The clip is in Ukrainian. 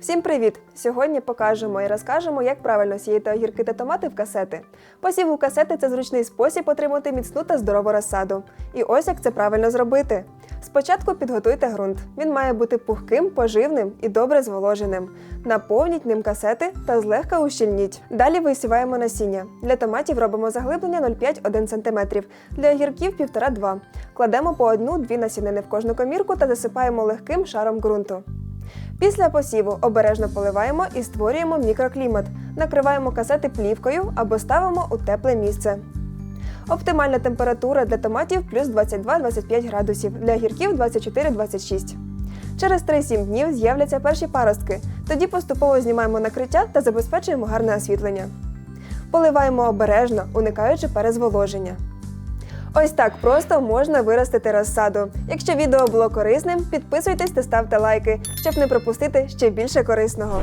Всім привіт! Сьогодні покажемо і розкажемо, як правильно сіяти огірки та томати в касети. Посів у касети це зручний спосіб отримати міцну та здорову розсаду. І ось як це правильно зробити. Спочатку підготуйте ґрунт. Він має бути пухким, поживним і добре зволоженим. Наповніть ним касети та злегка ущільніть. Далі висіваємо насіння. Для томатів робимо заглиблення 0,5-1 см, для огірків 1,5-2 Кладемо по одну-дві насінини в кожну комірку та засипаємо легким шаром ґрунту. Після посіву обережно поливаємо і створюємо мікроклімат. Накриваємо касети плівкою або ставимо у тепле місце. Оптимальна температура для томатів плюс 22-25 градусів, для огірків 24-26. Через 3-7 днів з'являться перші паростки. Тоді поступово знімаємо накриття та забезпечуємо гарне освітлення. Поливаємо обережно, уникаючи перезволоження. Ось так просто можна виростити розсаду. Якщо відео було корисним, підписуйтесь та ставте лайки, щоб не пропустити ще більше корисного.